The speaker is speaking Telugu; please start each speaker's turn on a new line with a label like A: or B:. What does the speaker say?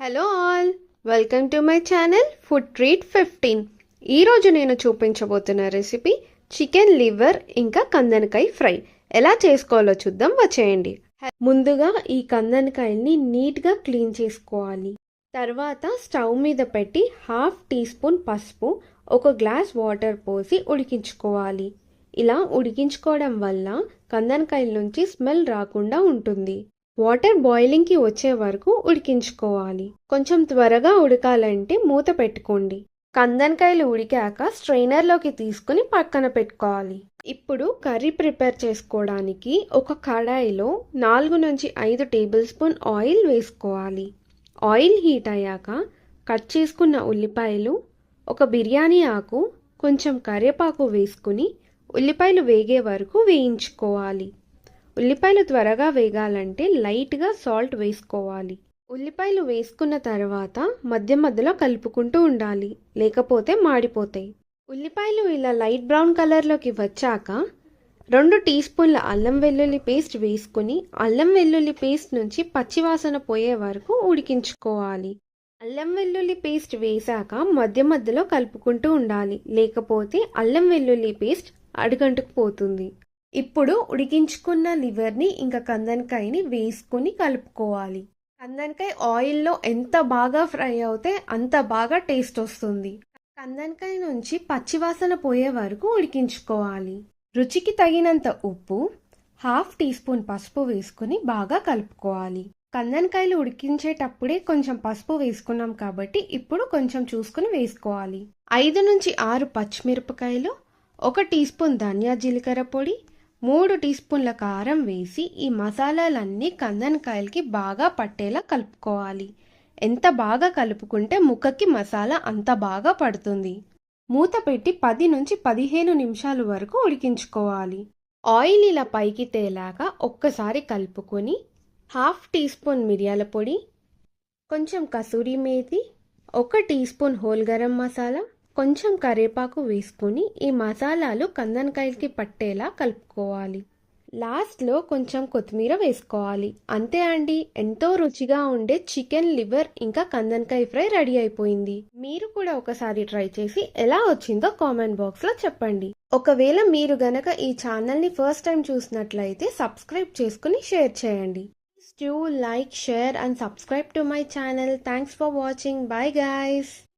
A: Hello all welcome to my channel food treat fifteen. ఈరోజు నేను చూపించబోతున్న రెసిపీ చికెన్ లివర్ ఇంకా కందనకాయ ఫ్రై. ఎలా చేసుకోవాలో చూద్దాం వచ్చేయండి. ముందుగా ఈ కందనకాయల్ని నీట్గా క్లీన్ చేసుకోవాలి. తర్వాత స్టవ్ మీద పెట్టి హాఫ్ టీ స్పూన్ పసుపు ఒక గ్లాస్ వాటర్ పోసి ఉడికించుకోవాలి. ఇలా ఉడికించుకోవడం వల్ల కందనకాయల నుంచి స్మెల్ రాకుండా ఉంటుంది. వాటర్ బాయిలింగ్కి వచ్చే వరకు ఉడికించుకోవాలి. కొంచెం త్వరగా ఉడకాలంటే మూత పెట్టుకోండి. కందనకాయలు ఉడికాక స్ట్రైనర్లోకి తీసుకుని పక్కన పెట్టుకోవాలి. ఇప్పుడు కర్రీ ప్రిపేర్ చేసుకోవడానికి ఒక కడాయిలో నాలుగు నుంచి ఐదు టేబుల్ స్పూన్ ఆయిల్ వేసుకోవాలి. ఆయిల్ హీట్ అయ్యాక కట్ చేసుకున్న ఉల్లిపాయలు ఒక బిర్యానీ ఆకు కొంచెం కరివేపాకు వేసుకుని ఉల్లిపాయలు వేగే వరకు వేయించుకోవాలి. ఉల్లిపాయలు త్వరగా వేగాలంటే లైట్గా సాల్ట్ వేసుకోవాలి. ఉల్లిపాయలు వేసుకున్న తర్వాత మధ్య మధ్యలో కలుపుకుంటూ ఉండాలి లేకపోతే మాడిపోతాయి. ఉల్లిపాయలు ఇలా లైట్ బ్రౌన్ కలర్లోకి వచ్చాక రెండు టీ స్పూన్ల అల్లం వెల్లుల్లి పేస్ట్ వేసుకుని అల్లం వెల్లుల్లి పేస్ట్ నుంచి పచ్చివాసన పోయే వరకు ఉడికించుకోవాలి. అల్లం వెల్లుల్లి పేస్ట్ వేశాక మధ్య మధ్యలో కలుపుకుంటూ ఉండాలి లేకపోతే అల్లం వెల్లుల్లి పేస్ట్ అడుగంటుకు పోతుంది. ఇప్పుడు ఉడికించుకున్న లివర్ని ఇంకా కందనకాయని వేసుకుని కలుపుకోవాలి. కందనకాయ ఆయిల్లో ఎంత బాగా ఫ్రై అవుతే అంత బాగా టేస్ట్ వస్తుంది. కందనకాయ నుంచి పచ్చివాసన పోయే వరకు ఉడికించుకోవాలి. రుచికి తగినంత ఉప్పు హాఫ్ టీ స్పూన్ పసుపు వేసుకుని బాగా కలుపుకోవాలి. కందనకాయలు ఉడికించేటప్పుడే కొంచెం పసుపు వేసుకున్నాం కాబట్టి ఇప్పుడు కొంచెం చూసుకుని వేసుకోవాలి. ఐదు నుంచి ఆరు పచ్చిమిరపకాయలు ఒక టీ స్పూన్ ధనియా జీలకర్ర పొడి మూడు టీ స్పూన్ల కారం వేసి ఈ మసాలాలన్నీ కందనకాయలకి బాగా పట్టేలా కలుపుకోవాలి. ఎంత బాగా కలుపుకుంటే ముక్కకి మసాలా అంత బాగా పడుతుంది. మూత పెట్టి పది నుంచి పదిహేను నిమిషాలు వరకు ఉడికించుకోవాలి. ఆయిల్ ఇలా పైకి తేలాక ఒక్కసారి కలుపుకొని హాఫ్ టీ స్పూన్ మిరియాల పొడి కొంచెం కసూరి మేతి ఒక teaspoon whole garam masala కొంచెం కరివేపాకు వేసుకొని ఈ మసాలాలు కందనకాయలకి పట్టేలా కలుపుకోవాలి. లాస్ట్లో కొంచెం కొత్తిమీర వేసుకోవాలి. అంతే అండి ఎంతో రుచిగా ఉండే చికెన్ లివర్ ఇంకా కందనకాయ ఫ్రై రెడీ అయిపోయింది. మీరు కూడా ఒకసారి ట్రై చేసి ఎలా వచ్చిందో కామెంట్ బాక్స్లో చెప్పండి. ఒకవేళ మీరు గనక ఈ ఛానల్ని ఫస్ట్ టైం చూసినట్లయితే సబ్స్క్రైబ్ చేసుకుని షేర్ చేయండి. స్టూ like share and subscribe to my channel thanks for watching bye guys